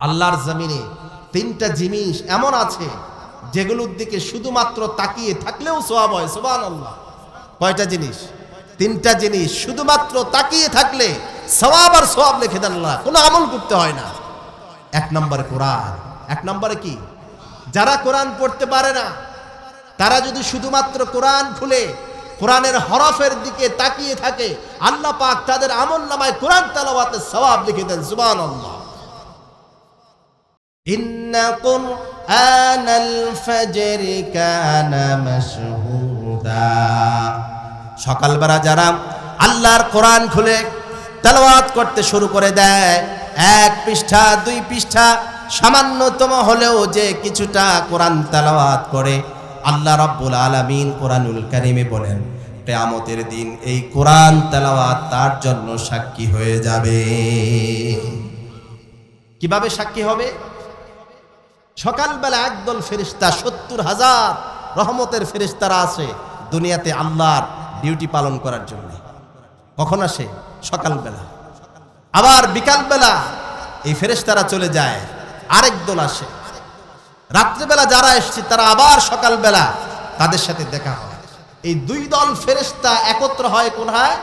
আল্লাহর জমিনে তিনটা জিনিস এমন আছে যেগুলোর দিকে শুধুমাত্র তাকিয়ে থাকলেও সোয়াব হয় সোবান আল্লাহ কয়টা জিনিস? তিনটা জিনিস শুধুমাত্র তাকিয়ে থাকলে সওয়াব আর সোয়াব লিখে দেন আল্লাহ, কোনো আমল করতে হয় না। এক নম্বরে কোরআন। এক নম্বরে কি? যারা কোরআন পড়তে পারে না, তারা যদি শুধুমাত্র কোরআন খুলে কোরআনের হরফের দিকে তাকিয়ে থাকে, আল্লাহ পাক তাদের আমল নামায় কোরআন তালাওয়াতে সওয়াব লিখে দেন সুবান আল্লাহ إن قرآن الفجر كان مشهودا সকালবেলা যারা আল্লাহর কোরআন খুলে তেলাওয়াত করতে শুরু করে দেয় এক পৃষ্ঠা দুই পৃষ্ঠা সামান্যতম হলেও যে কিছুটা কোরআন তেলাওয়াত করে আল্লাহ রাব্বুল আলামিন কোরআনুল কারিমে বলেন কেয়ামতের দিন এই কোরআন তেলাওয়াত তার জন্য সাক্ষী হয়ে যাবে কিভাবে সাক্ষী হবে সকালবেলা একদল ফেরিস্তা সত্তর হাজার রহমতের ফেরিস্তারা আছে দুনিয়াতে আল্লাহর ডিউটি পালন করার জন্য। কখন আসে? সকালবেলা। আবার বিকালবেলা এই ফেরেশতারা চলে যায়, আরেক দল আসে। রাত্রিবেলা যারা এসছে, তারা আবার সকালবেলা তাদের সাথে দেখা হয়। এই দুই দল ফেরেশতা একত্র হয় কোথায়?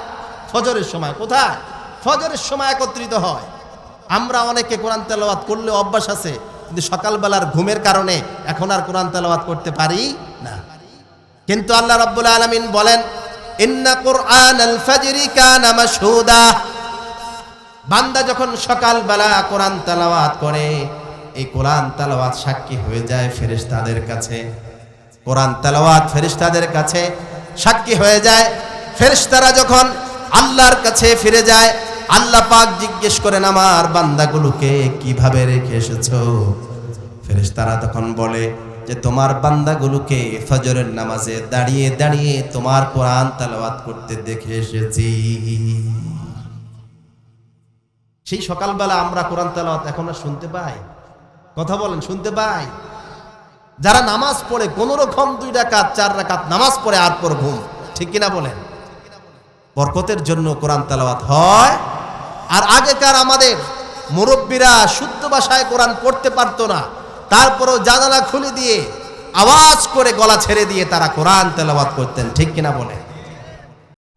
ফজরের সময়। কোথায়? ফজরের সময় একত্রিত হয়। আমরা অনেকে কোরআন তেলাওয়াত করলে অভ্যাস আছে কিন্তু সকালবেলার ঘুমের কারণে এখন আর কোরআন তেলাওয়াত করতে পারি না। কিন্তু আল্লাহ রাব্বুল আলামিন বলেন, ইন্না কোরআন আল ফাজরি কানা মাশহুদা। বান্দা যখন সকালবেলা কোরআন তেলাওয়াত করে, এই কোরআন তেলাওয়াত সাক্ষী হয়ে যায় ফেরেশতাদের কাছে। কোরআন তেলাওয়াত ফেরেশতাদের কাছে সাক্ষী হয়ে যায়। ফেরেশতারা যখন আল্লাহর কাছে ফিরে যায় আল্লাহ পাক জিজ্ঞেস করেন, আমার বান্দাগুলোকে কীভাবে রেখে এসেছ? ফেরেশতারা তখন বলে, যে তোমার বান্দাগুলোকে ফজরের নামাজে দাঁড়িয়ে দাঁড়িয়ে তোমার কোরআন তেলাওয়াত করতে দেখে এসেছি। সেই সকালবেলা আমরা কোরআন তেলাওয়াত এখন আর শুনতে পাই? কথা বলেন, শুনতে পাই? যারা নামাজ পড়ে কোন রকম, দুই রাকাত, চার রাকাত নামাজ পড়ে আর পর ঘুম, ঠিক কিনা বলেন? বরকতের জন্য কোরআন তেলাওয়াত হয় আর আগেকার আমাদের মুরব্বীরা শুদ্ধ ভাষায় কোরআন পড়তে পারতো না। তারপরও জানালা খুলে দিয়ে আওয়াজ করে গলা ছেড়ে দিয়ে তারা কোরআন তেলাওয়াত করতেন, ঠিক কিনা বলে?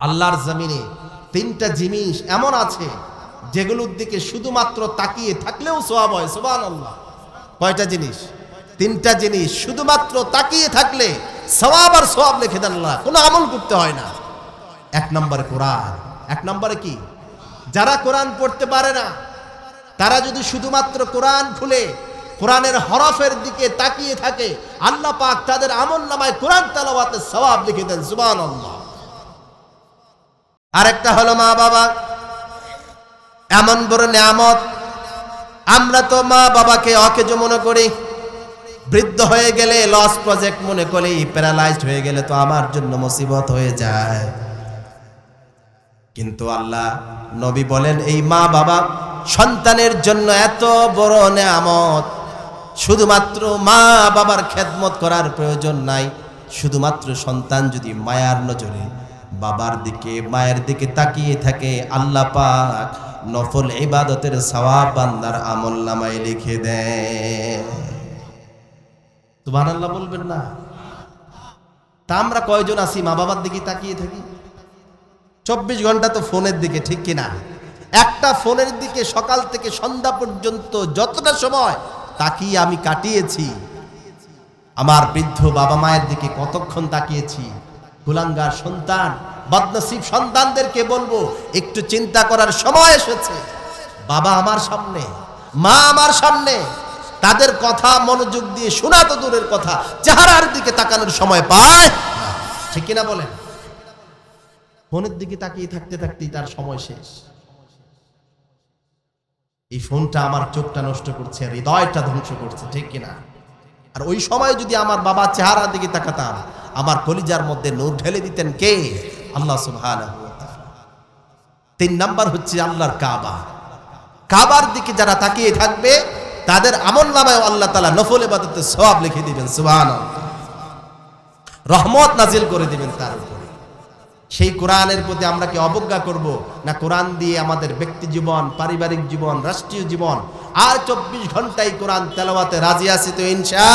আল্লাহর জমিনে তিনটা জিনিস এমন আছে যেগুলোর দিকে শুধুমাত্র তাকিয়ে থাকলেও সোয়াব হয় সোবান আল্লাহ কয়টা জিনিস? তিনটা জিনিস শুধুমাত্র তাকিয়ে থাকলে সওয়াব আর সোয়াব লিখে দেন আল্লাহ, কোনো আমল করতে হয় না। এক নম্বরে কোরআন, এক নম্বরে কি? যারা কোরআন পড়তে পারে না, তারা যদি শুধুমাত্র কোরআন খুলে, কোরআনের হরফের দিকে তাকিয়ে থাকে, আল্লাহ পাক তাদের আমল নামায় কোরআন তালাওয়াতে সওয়াব লিখে দেন আল্লাহ আরেকটা হলো মা বাবা এমন বড় নিয়ামত, আমরা তো মা বাবাকে অকেজ মনে করি, বৃদ্ধ হয়ে গেলে লস প্রজেক্ট মনে করি প্যারালাইজড হয়ে গেলে তো আমার জন্য মুসিবত হয়ে যায়। কিন্তু আল্লাহ নবী বলেন, এই মা বাবা, সন্তানের জন্য এত বড় নেয়ামত। শুধুমাত্র মা বাবার খেদমত করার প্রয়োজন নাই। শুধুমাত্র সন্তান যদি মায়ার নজরে বাবার দিকে, মায়ের দিকে তাকিয়ে থাকে, আল্লাহ পাক নফল ইবাদতের সওয়াব বান্দার আমল নামায় লিখে দেয় সুবহানাল্লাহ বলবেন না। তা আমরা কয়জন আছি? মা বাবার দিকে তাকিয়ে থাকি। চব্বিশ ঘণ্টা তো ফোনের দিকে, ঠিক কিনা? একটা ফোনের দিকে সকাল থেকে সন্ধ্যা পর্যন্ত যতটা সময় তাকিয়ে আমি কাটিয়েছি। আমার বৃদ্ধ বাবা মায়ের দিকে কতক্ষণ তাকিয়েছি? কুলাঙ্গার সন্তান, বদনসিব সন্তানদেরকে বলব, একটু চিন্তা করার সময় এসেছে। বাবা আমার সামনে, মা আমার সামনে, তাদের কথা মনোযোগ দিয়ে শোনা তো দূরের কথা, চেহারার দিকে তাকানোর সময় পায় ঠিক কিনা বলেন? ফোনের দিকে তাকিয়ে থাকতে থাকতেই তার সময় শেষ। এই ফোনটা আমার চোখটা নষ্ট করছে হৃদয়টা ধ্বংস করছে, ঠিক কিনা? আর ওই সময় যদি আমার বাবা চেহারার দিকে তাকাতাম, আমার কলিজার মধ্যে নূর ঢেলে দিতেন কে? আল্লাহ সুবহানাহু তিন নাম্বার হচ্ছে আল্লাহর কাবা। কাবার দিকে যারা তাকিয়ে থাকবে, তাদের আমল নামায় আল্লাহ তালা নফল এবাদতে সওয়াব লিখে দিবেন, সুবহানাল্লাহ। রহমত নাজিল করে দিবেন তার উপরে। সেই কোরআনের প্রতি আমরা কি অবজ্ঞা করব? না কোরআন দিয়ে আমাদের ব্যক্তি জীবন, পারিবারিক জীবন, রাষ্ট্রীয় জীবন? আর চব্বিশ ঘন্টায় কোরআন তেলাওয়াতে রাজি আছে তো ইনশা